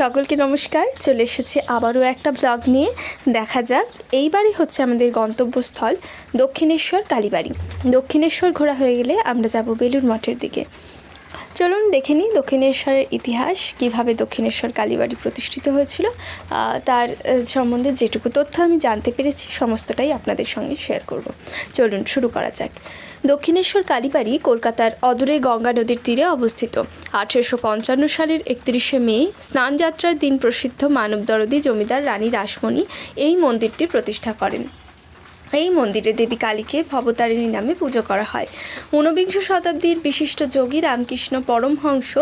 সকলকে নমস্কার, চলে এসেছি আবারও একটা ব্লগ নিয়ে। দেখা যাক, এইবারই হচ্ছে আমাদের গন্তব্যস্থল দক্ষিণেশ্বর কালীবাড়ি। দক্ষিণেশ্বর ঘোরা হয়ে গেলে আমরা যাব বেলুর মঠের দিকে। চলুন দেখে নিই দক্ষিণেশ্বরের ইতিহাস, কীভাবে দক্ষিণেশ্বর কালীবাড়ি প্রতিষ্ঠিত হয়েছিল। তার সম্বন্ধে যেটুকু তথ্য আমি জানতে পেরেছি, সমস্তটাই আপনাদের সঙ্গে শেয়ার করব। চলুন শুরু করা যাক। দক্ষিণেশ্বর কালীবাড়ি কলকাতার অদূরে গঙ্গা নদীর তীরে অবস্থিত। আঠেরোশো পঞ্চান্ন সালের একত্রিশে মে স্নানযাত্রার দিন প্রসিদ্ধ মানবদরদি জমিদার রানী রাসমণি এই মন্দিরটি প্রতিষ্ঠা করেন। এই মন্দিরে দেবী কালীকে ভবতারিণী নামে পুজো করা হয়। ঊনবিংশ শতাব্দীর বিশিষ্ট যোগী রামকৃষ্ণ পরমহংস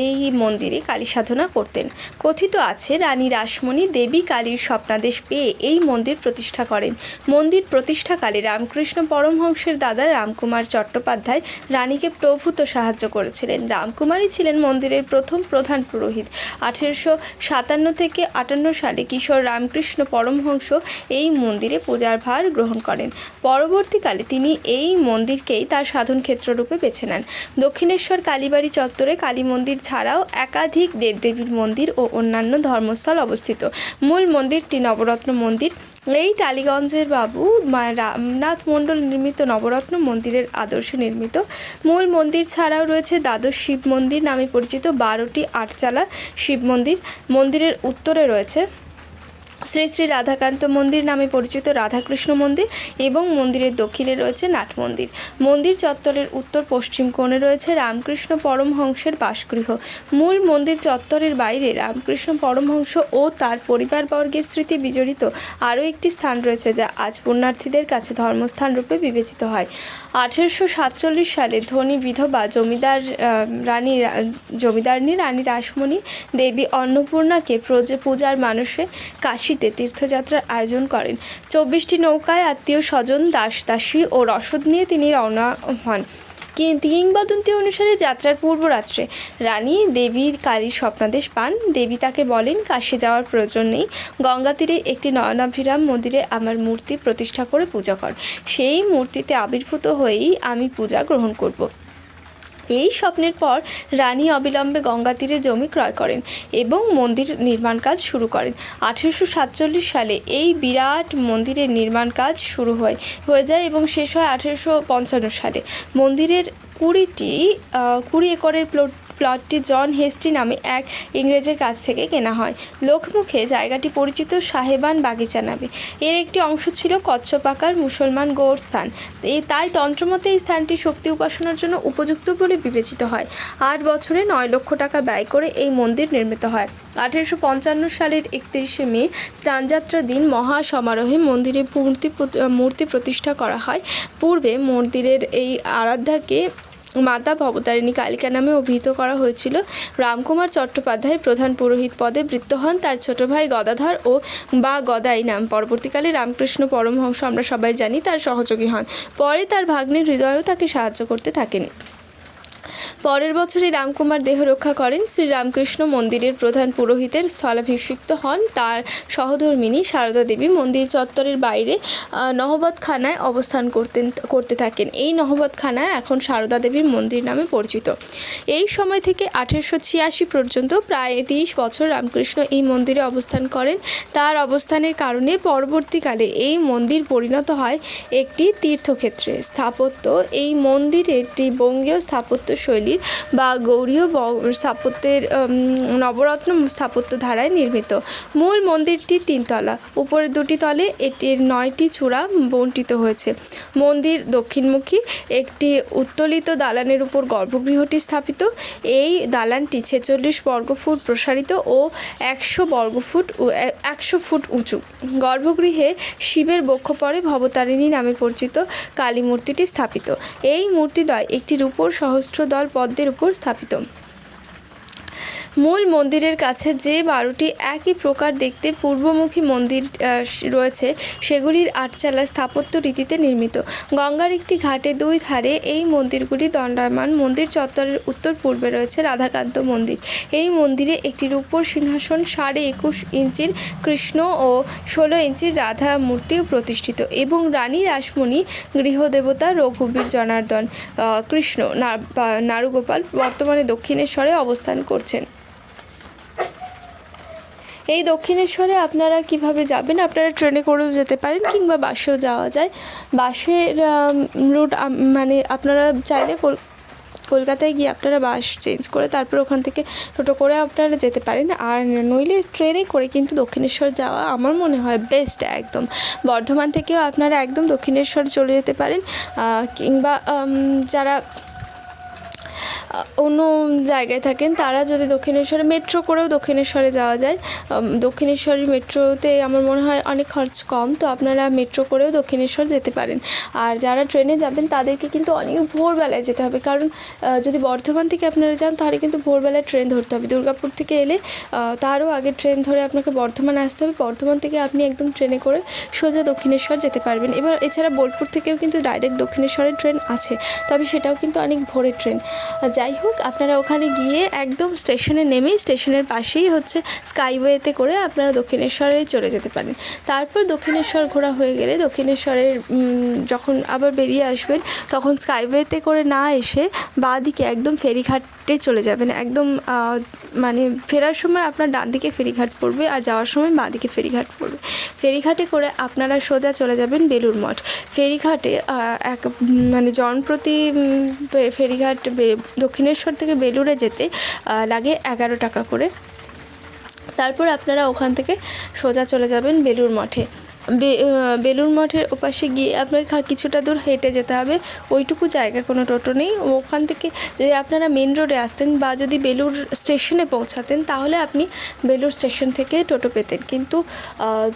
এই মন্দিরে কালী সাধনা করতেন। কথিত আছে, রানী রাসমণি দেবী কালীর স্বপ্নাদেশ পেয়ে এই মন্দির প্রতিষ্ঠা করেন। মন্দির প্রতিষ্ঠাকালে রামকৃষ্ণ পরমহংসের দাদা রামকুমার চট্টোপাধ্যায় রানীকে প্রভূত সাহায্য করেছিলেন। রামকুমারই ছিলেন মন্দিরের প্রথম প্রধান পুরোহিত। আঠেরোশো সাতান্ন থেকে আটান্ন সালে কিশোর রামকৃষ্ণ পরমহংস এই মন্দিরে পূজার ভার গ্রহণ করেন। পরবর্তীকালে তিনি এই মন্দিরকেই তার সাধন ক্ষেত্ররূপে বেছে নেন। দক্ষিণেশ্বর কালীবাড়ি চত্বরে কালী মন্দির ছাড়াও একাধিক দেবদেবীর মন্দির ও অন্যান্য ধর্মস্থল অবস্থিত। মূল মন্দিরটি নবরত্ন মন্দির। এই টালিগঞ্জের বাবু রামনাথ মণ্ডল নির্মিত নবরত্ন মন্দিরের আদর্শে নির্মিত। মূল মন্দির ছাড়াও রয়েছে দ্বাদশ শিব মন্দির নামে পরিচিত বারোটি আটচালা শিব মন্দির। মন্দিরের উত্তরে রয়েছে শ্রী শ্রী রাধাকান্ত মন্দির নামে পরিচিত রাধাকৃষ্ণ মন্দির এবং মন্দিরের দক্ষিণে রয়েছে নাট মন্দির। মন্দির চত্বরের উত্তর পশ্চিম কোণে রয়েছে রামকৃষ্ণ পরমহংসের বাসগৃহ। মূল মন্দির চত্বরের বাইরে রামকৃষ্ণ পরমহংস ও তার পরিবারবর্গের স্মৃতি বিজড়িত আরও একটি স্থান রয়েছে যা আজ পুণ্যার্থীদের কাছে ধর্মস্থান রূপে বিবেচিত হয়। আঠেরোশো সাতচল্লিশ সালে ধনী বিধবা জমিদার রানী জমিদারনী রানী রাসমণি দেবী অন্নপূর্ণাকে প্রজ- পূজার মানুষে কাশিতে তীর্থযাত্রার আয়োজন করেন। চব্বিশটি নৌকায় আত্মীয় স্বজন, দাস দাসী ও রসদ নিয়ে তিনি রওনা হন। কিংবদন্তি অনুসারে যাত্রার পূর্বরাত্রে রানী দেবী কালীর স্বপ্নাদেশ পান। দেবী তাকে বলেন, কাশি যাওয়ার প্রয়োজন নেই। গঙ্গা তীরে একটি নয়নাভিরাম মন্দিরে আমার মূর্তি প্রতিষ্ঠা করে পূজা কর। সেই মূর্তিতে আবির্ভূত হয়েই আমি পূজা গ্রহণ করব। এই স্বপ্নের পর রানী অবিলম্বে গঙ্গা তীরে জমি ক্রয় করেন এবং মন্দির নির্মাণ কাজ শুরু করেন। আঠেরোশো সাতচল্লিশ সালে এই বিরাট মন্দিরের নির্মাণ কাজ শুরু হয়, হয়ে যায় এবং শেষ হয় আঠেরোশো পঞ্চান্ন সালে। মন্দিরের কুড়িটি কুড়ি একরের প্লট প্লটটি জন হেস্টি নামে এক ইংরেজের কাছ থেকে কেনা হয়। লোকমুখে জায়গাটি পরিচিত সাহেবান বাগিচা নামে। এর একটি অংশ ছিল কচ্ছপাকার মুসলমান গৌর স্থান। তাই তন্ত্রমতে এই স্থানটি শক্তি উপাসনার জন্য উপযুক্ত বলে বিবেচিত হয়। আট বছরে নয় লক্ষ টাকা ব্যয় করে এই মন্দির নির্মিত হয়। আঠেরোশো পঞ্চান্ন সালের একত্রিশে মে স্নানযাত্রার দিন মহা সমারোহে মন্দিরে মূর্তি মূর্তি প্রতিষ্ঠা করা হয়। পূর্বে মন্দিরের এই আরাধ্যাকে মাতা ভবতারিণী কালিকা নামে অভিহিত করা হয়েছিল। রামকুমার চট্টোপাধ্যায় প্রধান পুরোহিত পদে বৃত্ত হন তার ছোট ভাই গদাধর ও বা গদাই নাম। পরবর্তীকালে রামকৃষ্ণ পরমহংস আমরা সবাই জানি তার সহযোগী হন। পরে তার ভাগ্নের হৃদয়ও তাকে সাহায্য করতে থাকেন। পরের বছরই রামকুমার দেহ রক্ষা করেন শ্রীরামকৃষ্ণ মন্দিরের প্রধান পুরোহিতের স্থলাভিষিক্ত হন। তার সহধর্মিনী সারদা দেবী মন্দির চত্বরের বাইরে নহবতখানায় অবস্থান করতেন, করতে থাকেন। এই নহবতখানায় এখন সারদা দেবীর মন্দির নামে পরিচিত। এই সময় থেকে আঠেরোশো ছিয়াশি পর্যন্ত প্রায় তিরিশ বছর রামকৃষ্ণ এই মন্দিরে অবস্থান করেন। তার অবস্থানের কারণে পরবর্তীকালে এই মন্দির পরিণত হয় একটি তীর্থক্ষেত্রে। স্থাপত্য, এই মন্দিরে একটি বঙ্গীয় স্থাপত্য শৈলীর বা গৌরীয় স্থাপত্যের নবরত্ন স্থাপত্য ধারায় নির্মিত। মূল মন্দিরটি তিনতলা। উপরের দুটি তলে এটির নয়টি চূড়া বন্টিত হয়েছে। মন্দির দক্ষিণমুখী, একটি উত্তোলিত দালানের উপর গর্ভগৃহটি স্থাপিত। এই দালানটি ছেচল্লিশ বর্গফুট প্রসারিত ও একশো বর্গফুট একশো ফুট উঁচু। গর্ভগৃহে শিবের বক্ষপরে ভবতারিণী নামে পরিচিত কালী মূর্তিটি স্থাপিত। এই মূর্তিদ্বয় একটি রূপোর সহস্রদল পদ্মের উপর স্থাপিত। মূল মন্দিরের কাছে যে বারোটি একই প্রকার দেখতে পূর্বমুখী মন্দির রয়েছে, সেগুলির আটচালা স্থাপত্য রীতিতে নির্মিত। গঙ্গার একটি ঘাটে দুই ধারে এই মন্দিরগুলি দণ্ডায়মান। মন্দির চত্বরের উত্তর পূর্বে রয়েছে রাধাকান্ত মন্দির। এই মন্দিরে একটি রূপোর সিংহাসন, সাড়ে একুশ ইঞ্চির কৃষ্ণ ও ষোলো ইঞ্চির রাধা মূর্তিও প্রতিষ্ঠিত এবং রানী রাসমণি, গৃহদেবতা রঘুবীর জনার্দন কৃষ্ণ নারুগোপাল বর্তমানে দক্ষিণেশ্বরে অবস্থান করছেন। এই দক্ষিণেশ্বরে আপনারা কীভাবে যাবেন? আপনারা ট্রেনে করেও যেতে পারেন কিংবা বাসেও যাওয়া যায়। বাসের রুট মানে আপনারা চাইলে কল- কলকাতায় গিয়ে আপনারা বাস চেঞ্জ করে তারপর ওখান থেকে টোটো করে আপনারা যেতে পারেন। আর নইলে ট্রেনে করে কিন্তু দক্ষিণেশ্বর যাওয়া আমার মনে হয় বেস্ট একদম। বর্ধমান থেকেও আপনারা একদম দক্ষিণেশ্বর চলে যেতে পারেন। কিংবা যারা অন্য জায়গায় থাকেন, তারা যদি দক্ষিণেশ্বরে, মেট্রো করেও দক্ষিণেশ্বরে যাওয়া যায়। দক্ষিণেশ্বরের মেট্রোতে আমার মনে হয় অনেক খরচ কম, তো আপনারা মেট্রো করেও দক্ষিণেশ্বর যেতে পারেন। আর যারা ট্রেনে যাবেন, তাদেরকে কিন্তু অনেক ভোরবেলায় যেতে হবে। কারণ যদি বর্ধমান থেকে আপনারা যান, তাহলে কিন্তু ভোরবেলায় ট্রেন ধরতে হবে। দুর্গাপুর থেকে এলে তারও আগে ট্রেন ধরে আপনাকে বর্ধমান আসতে হবে। বর্ধমান থেকে আপনি একদম ট্রেনে করে সোজা দক্ষিণেশ্বর যেতে পারবেন। এবার, এছাড়া বোলপুর থেকেও কিন্তু ডাইরেক্ট দক্ষিণেশ্বরের ট্রেন আছে, তবে সেটাও কিন্তু অনেক ভোরের ট্রেন। আর যাই হোক, আপনারা ওখানে গিয়ে একদম স্টেশনে নেমেই, স্টেশনের পাশেই হচ্ছে স্কাইওয়েতে করে আপনারা দক্ষিণেশ্বরে চলে যেতে পারেন। তারপর দক্ষিণেশ্বর ঘোরা হয়ে গেলে দক্ষিণেশ্বরের যখন আবার বেরিয়ে আসবেন, তখন স্কাইওয়েতে করে না এসে বাঁ দিকে একদম ফেরিঘাটে চলে যাবেন। একদম মানে ফেরার সময় আপনার ডান দিকে ফেরিঘাট পড়বে আর যাওয়ার সময় বাঁ দিকে ফেরিঘাট পড়বে। ফেরিঘাটে করে আপনারা সোজা চলে যাবেন বেলুর মঠ। ফেরিঘাটে এক মানে জনপ্রতি ফেরিঘাট দক্ষিণেশ্বর থেকে বেলুড়ে যেতে লাগে এগারো টাকা করে। তারপর আপনারা ওখান থেকে সোজা চলে যাবেন বেলুর মঠে। বেলুর মঠের ওপাশে গিয়ে আপনাকে কিছুটা দূর হেঁটে যেতে হবে। ওইটুকু জায়গা, কোনো টোটো নেই। ওখান থেকে যদি আপনারা মেন রোডে আসতেন বা যদি বেলুর স্টেশনে পৌঁছাতেন, তাহলে আপনি বেলুর স্টেশন থেকে টোটো পেতেন। কিন্তু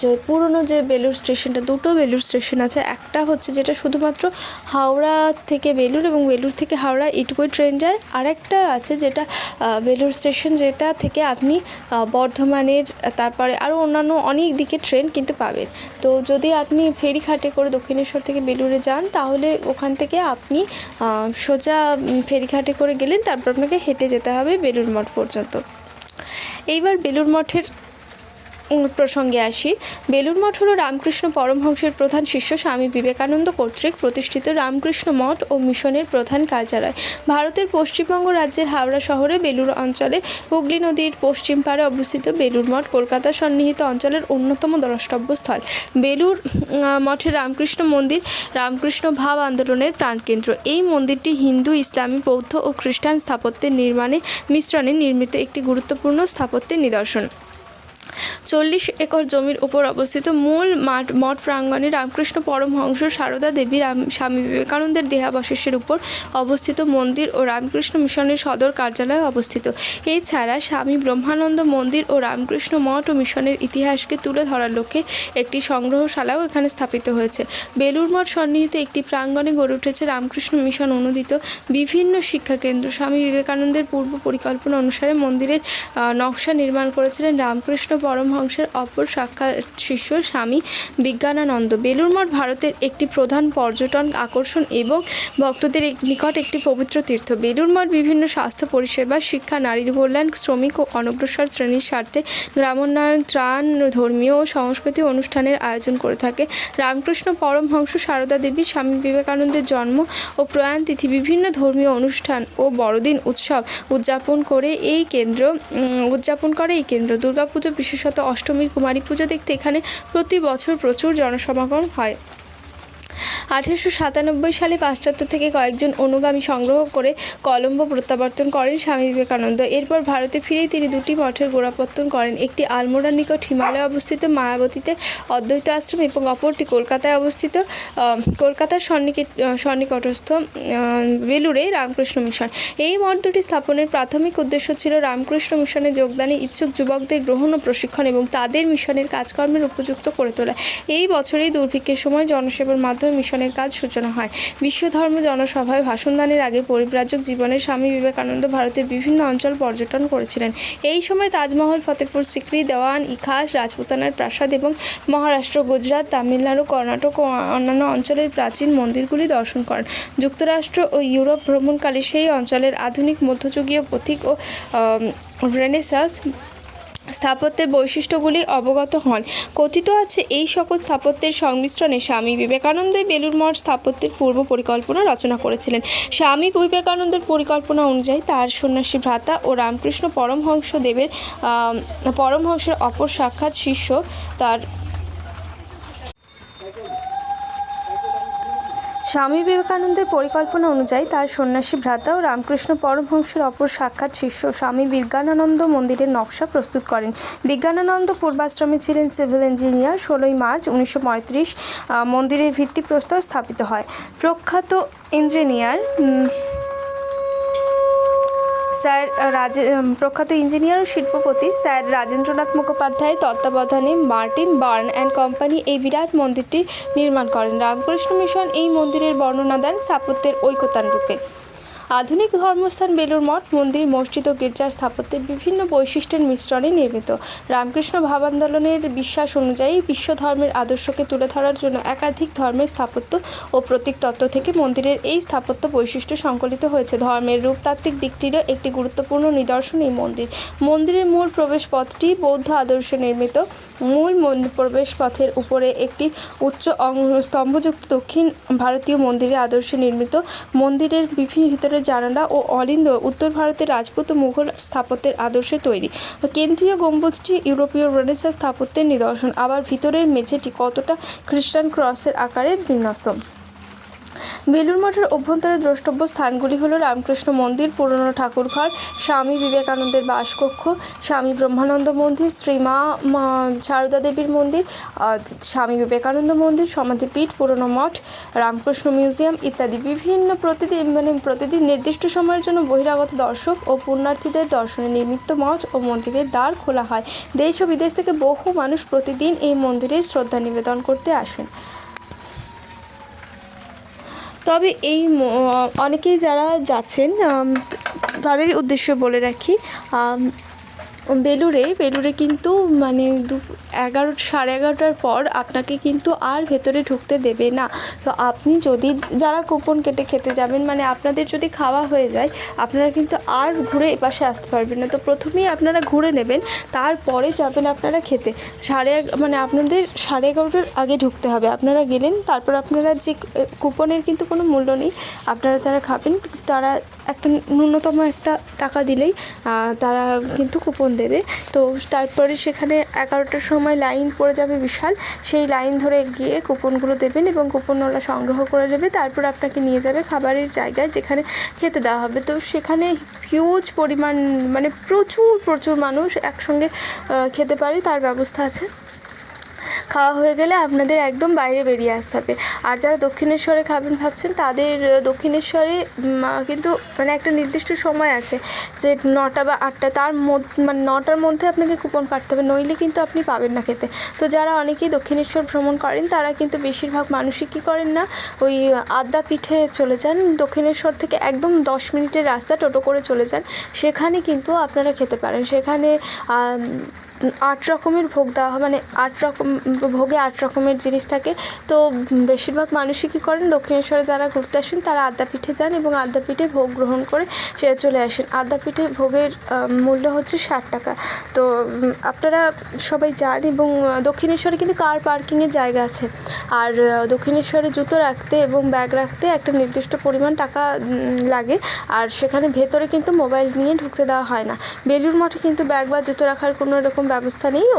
যে পুরনো যে বেলুর স্টেশনটা, দুটো বেলুর স্টেশন আছে, একটা হচ্ছে যেটা শুধুমাত্র হাওড়া থেকে বেলুর এবং বেলুর থেকে হাওড়া এইটুকুই ট্রেন যায়। আরেকটা আছে যেটা বেলুর স্টেশন যেটা থেকে আপনি বর্ধমানের, তারপরে আরও অন্যান্য অনেক দিকে ট্রেন কিন্তু পাবেন। তো যদি আপনি ফেরিঘাটে করে দক্ষিণেশ্বর থেকে বেলুড়ে যান, তাহলে ওখান থেকে আপনি সোজা ফেরি ফেরিঘাটে করে গেলেন, তারপর আপনাকে হেঁটে যেতে হবে বেলুড় মঠ পর্যন্ত। এইবার বেলুড় মঠের প্রসঙ্গে আসি। বেলুর মঠ হল রামকৃষ্ণ পরমহংসের প্রধান শিষ্য স্বামী বিবেকানন্দ কর্তৃক প্রতিষ্ঠিত রামকৃষ্ণ মঠ ও মিশনের প্রধান কার্যালয়। ভারতের পশ্চিমবঙ্গ রাজ্যের হাওড়া শহরে বেলুর অঞ্চলে হুগলি নদীর পশ্চিম পাড়ে অবস্থিত বেলুর মঠ কলকাতা সন্নিহিত অঞ্চলের অন্যতম দ্রষ্টব্য স্থল বেলুর মঠের রামকৃষ্ণ মন্দির, রামকৃষ্ণ ভাব আন্দোলনের প্রাণকেন্দ্র। এই মন্দিরটি হিন্দু, ইসলামী, বৌদ্ধ ও খ্রিস্টান স্থাপত্যের নির্মাণে, মিশ্রণে নির্মিত একটি গুরুত্বপূর্ণ স্থাপত্যের নিদর্শন। চল্লিশ একর জমির উপর অবস্থিত মূল মাঠ, মঠ প্রাঙ্গণে রামকৃষ্ণ পরমহংস সারদা দেবী রাম, স্বামী বিবেকানন্দের দেহাবশেষের উপর অবস্থিত মন্দির ও রামকৃষ্ণ মিশনের সদর কার্যালয় অবস্থিত। এছাড়া স্বামী ব্রহ্মানন্দ মন্দির ও রামকৃষ্ণ মঠ ও মিশনের ইতিহাসকে তুলে ধরার লক্ষ্যে একটি সংগ্রহশালাও এখানে স্থাপিত হয়েছে। বেলুর মঠ সন্নিহিত একটি প্রাঙ্গণে গড়ে উঠেছে রামকৃষ্ণ মিশন অনুদিত বিভিন্ন শিক্ষাকেন্দ্র স্বামী বিবেকানন্দের পূর্ব পরিকল্পনা অনুসারে মন্দিরের নকশা নির্মাণ করেছিলেন রামকৃষ্ণ পরমহংসের অপর সাক্ষাৎ শিষ্য স্বামী বিজ্ঞানানন্দ। বেলুর মঠ ভারতের একটি প্রধান পর্যটন আকর্ষণ এবং ভক্তদের নিকট একটি পবিত্র তীর্থ। বেলুর মঠ বিভিন্ন স্বাস্থ্য পরিষেবা, শিক্ষা, নারীর কল্যাণ, শ্রমিক ও অনগ্রসর শ্রেণির স্বার্থে গ্রামোন্নয়ন, ত্রাণ, ধর্মীয় ও সাংস্কৃতিক অনুষ্ঠানের আয়োজন করে থাকে। রামকৃষ্ণ পরমহংস সারদা দেবী, স্বামী বিবেকানন্দের জন্ম ও প্রয়াণ তিথি, বিভিন্ন ধর্মীয় অনুষ্ঠান ও বড়দিন উৎসব উদযাপন করে এই কেন্দ্র উদযাপন করে এই কেন্দ্র। দুর্গাপুজো বিশেষত অষ্টমীর কুমারী পুজো দেখতে এখানে প্রতি বছর প্রচুর জনসমাগম হয়। আঠেরোশো সাতানব্বই সালে পাশ্চাত্য থেকে কয়েকজন অনুগামী সংগ্রহ করে কলম্বো প্রত্যাবর্তন করেন স্বামী বিবেকানন্দ। এরপর ভারতে ফিরেই তিনি দুটি মঠের গোড়াপত্তন করেন। একটি আলমোড়ার নিকট হিমালয়ে অবস্থিত মায়াবতীতে অদ্বৈত আশ্রম এবং অপরটি কলকাতায় অবস্থিত কলকাতার সন্নিকট আহ, সন্নিকটস্থ বেলুড়ে রামকৃষ্ণ মিশন। এই মঠ দুটি স্থাপনের প্রাথমিক উদ্দেশ্য ছিল রামকৃষ্ণ মিশনে যোগদানে ইচ্ছুক যুবকদের গ্রহণ ও প্রশিক্ষণ এবং তাদের মিশনের কাজকর্মের উপযুক্ত করে তোলা। এই বছরেই দুর্ভিক্ষের সময় জনসেবার মাধ্যমে মিশনের কাজ সূচনা হয়। বিশ্ব ধর্ম জনসভায় ভাষণদানের আগে পরিব্রাজক জীবনের স্বামী বিবেকানন্দ ভারতের বিভিন্ন অঞ্চল পর্যটন করেছিলেন। এই সময় তাজমহল ফতেপুর সিক্রি, দেওয়ান ইখাস রাজপুতানার প্রাসাদ এবং মহারাষ্ট্র, গুজরাট, তামিলনাড়ু, কর্ণাটক ও অন্যান্য অঞ্চলের প্রাচীন মন্দিরগুলি দর্শন করেন। যুক্তরাষ্ট্র ও ইউরোপ ভ্রমণকালে সেই অঞ্চলের আধুনিক মধ্যযুগীয় পথিক ও রেনেসাস স্থাপত্যের বৈশিষ্ট্যগুলি অবগত হন। কথিত আছে, এই সকল স্থাপত্যের সংমিশ্রণে স্বামী বিবেকানন্দই বেলুর মঠ স্থাপত্যের পূর্ব পরিকল্পনা রচনা করেছিলেন। স্বামী বিবেকানন্দের পরিকল্পনা অনুযায়ী তার সন্ন্যাসী ভ্রাতা ও রামকৃষ্ণ পরমহংস দেবের পরমহংসের অপর সাক্ষাৎ শিষ্য তার স্বামী বিবেকানন্দের পরিকল্পনা অনুযায়ী তার সন্ন্যাসী ভ্রাতা ও রামকৃষ্ণ পরমহংসের অপর সাক্ষাৎ শিষ্য স্বামী বিজ্ঞানানন্দ মন্দিরের নকশা প্রস্তুত করেন। বিজ্ঞানানন্দ পূর্বাশ্রমে ছিলেন সিভিল ইঞ্জিনিয়ার, ষোলোই মার্চ উনিশশো পঁয়ত্রিশ মন্দিরের ভিত্তিপ্রস্তর স্থাপিত হয়। প্রখ্যাত ইঞ্জিনিয়ার স্যার রাজ প্রখ্যাত ইঞ্জিনিয়ার ও শিল্পপতি স্যার রাজেন্দ্রনাথ মুখোপাধ্যায়ের তত্ত্বাবধানে মার্টিন, বার্ন অ্যান্ড কোম্পানি এই বিরাট মন্দিরটি নির্মাণ করেন। রামকৃষ্ণ মিশন এই মন্দিরের বর্ণনা দেন স্থাপত্যের ঐকতান রূপে। আধুনিক ধর্মস্থান বেলুর মঠ, মন্দির, মসজিদ ও গির্জার স্থাপত্যের বিভিন্ন বৈশিষ্ট্যের মিশ্রণে নির্মিত। রামকৃষ্ণ ভাবান্দোলনের বিশ্বাস অনুযায়ী বিশ্ব ধর্মের আদর্শকে তুলে ধরার জন্য একাধিক ধর্মের স্থাপত্য ও প্রতীক তত্ত্ব থেকে মন্দিরের এই স্থাপত্য বৈশিষ্ট্য সংকলিত হয়েছে। ধর্মের রূপতাত্ত্বিক দিকটিরও একটি গুরুত্বপূর্ণ নিদর্শন এই মন্দির। মন্দিরের মূল প্রবেশপথটি বৌদ্ধ আদর্শে নির্মিত। মূল প্রবেশ পথের উপরে একটি উচ্চ স্তম্ভযুক্ত দক্ষিণ ভারতীয় মন্দিরের আদর্শে নির্মিত। মন্দিরের বিভিন্ন ভিতরে জানালা ও অলিন্দ উত্তর ভারতের রাজপুত মুঘল স্থাপত্যের আদর্শে তৈরি। কেন্দ্রীয় গম্বুজটি ইউরোপীয় রেনেসা স্থাপত্যের নিদর্শন। আবার ভিতরের মেঝেটি কতটা খ্রিস্টান ক্রসের আকারে বিন্যস্ত? বেলুড় মঠের অভ্যন্তরে দ্রষ্টব্য স্থানগুলি হল রামকৃষ্ণ মন্দির, পুরনো ঠাকুরঘর, স্বামী বিবেকানন্দের বাসকক্ষ, স্বামী ব্রহ্মানন্দ মন্দির শ্রীমা মা সারদা দেবীর মন্দির স্বামী বিবেকানন্দ মন্দির, সমাধিপীঠ, পুরনো মঠ, রামকৃষ্ণ মিউজিয়াম ইত্যাদি বিভিন্ন প্রতিদিন মানে প্রতিদিন নির্দিষ্ট সময়ের জন্য বহিরাগত দর্শক ও পুণ্যার্থীদের দর্শনে নিমিত্ত মঠ ও মন্দিরের দ্বার খোলা হয়। দেশ ও বিদেশ থেকে বহু মানুষ প্রতিদিন এই মন্দিরের শ্রদ্ধা নিবেদন করতে আসেন। তবে এই অনেকেই যারা যাচ্ছেন তাদের উদ্দেশ্য বলে রাখি বেলুড়ে বেলুড়ে কিন্তু মানে দু, এগারো, সাড়ে এগারোটার পর আপনাকে কিন্তু আর ভেতরে ঢুকতে দেবে না। তো আপনি যদি যারা কুপন কেটে খেতে যাবেন মানে আপনাদের যদি খাওয়া হয়ে যায়, আপনারা কিন্তু আর ঘুরে এপাশে আসতে পারবেন না। তো প্রথমেই আপনারা ঘুরে নেবেন, তারপরে যাবেন আপনারা খেতে। সাড়ে মানে আপনাদের সাড়ে এগারোটার আগে ঢুকতে হবে। আপনারা গেলেন, তারপর আপনারা যে কুপনের কিন্তু কোনো মূল্য নেই। আপনারা যারা খাবেন, তারা একটা ন্যূনতম একটা টাকা দিলেই তারা কিন্তু কুপন দেবে। তো তারপরে সেখানে এগারোটার সময় লাইন পড়ে যাবে বিশাল। সেই লাইন ধরে গিয়ে কুপনগুলো দেবেন এবং কুপনওয়ালা সংগ্রহ করে নেবে। তারপর আপনাকে নিয়ে যাবে খাবারের জায়গায় যেখানে খেতে দেওয়া হবে। তো সেখানে হিউজ পরিমাণ মানে প্রচুর প্রচুর মানুষ একসঙ্গে খেতে পারে, তার ব্যবস্থা আছে। খাওয়া হয়ে গেলে আপনাদের একদম বাইরে বেরিয়ে আসতে হবে। আর যারা দক্ষিণেশ্বরে খাবেন ভাবছেন, তাদের দক্ষিণেশ্বরে কিন্তু মানে একটা নির্দিষ্ট সময় আছে যে নটা বা আটটা, তার মধ্যে মানে নটার মধ্যে আপনাকে কুপন কাটতে হবে, নইলে কিন্তু আপনি পাবেন না খেতে। তো যারা অনেকেই দক্ষিণেশ্বর ভ্রমণ করেন, তারা কিন্তু বেশিরভাগ মানুষই কী করেন না, ওই আদ্যা পিঠে চলে যান। দক্ষিণেশ্বর থেকে একদম দশ মিনিটের রাস্তা টোটো করে চলে যান। সেখানে কিন্তু আপনারা খেতে পারেন। সেখানে আট রকমের ভোগ দেওয়া হয় মানে আট রকম, ভোগে আট রকমের জিনিস থাকে। তো বেশিরভাগ মানুষই কী করেন, দক্ষিণেশ্বরে যারা ঘুরতে আসেন, তারা আদ্যাপীঠে যান এবং আদ্যাপীঠে ভোগ গ্রহণ করে সে চলে আসেন। আদ্যাপীঠে ভোগের মূল্য হচ্ছে ষাট টাকা। তো আপনারা সবাই যান এবং দক্ষিণেশ্বরে কিন্তু কার পার্কিংয়ের জায়গা আছে? আর দক্ষিণেশ্বরে জুতো রাখতে এবং ব্যাগ রাখতে একটা নির্দিষ্ট পরিমাণ টাকা লাগে। আর সেখানে ভেতরে কিন্তু মোবাইল নিয়ে ঢুকতে দেওয়া হয় না। বেলুর মঠে কিন্তু ব্যাগ বা জুতো রাখার কোনো রকম ব্যবস্থা নেই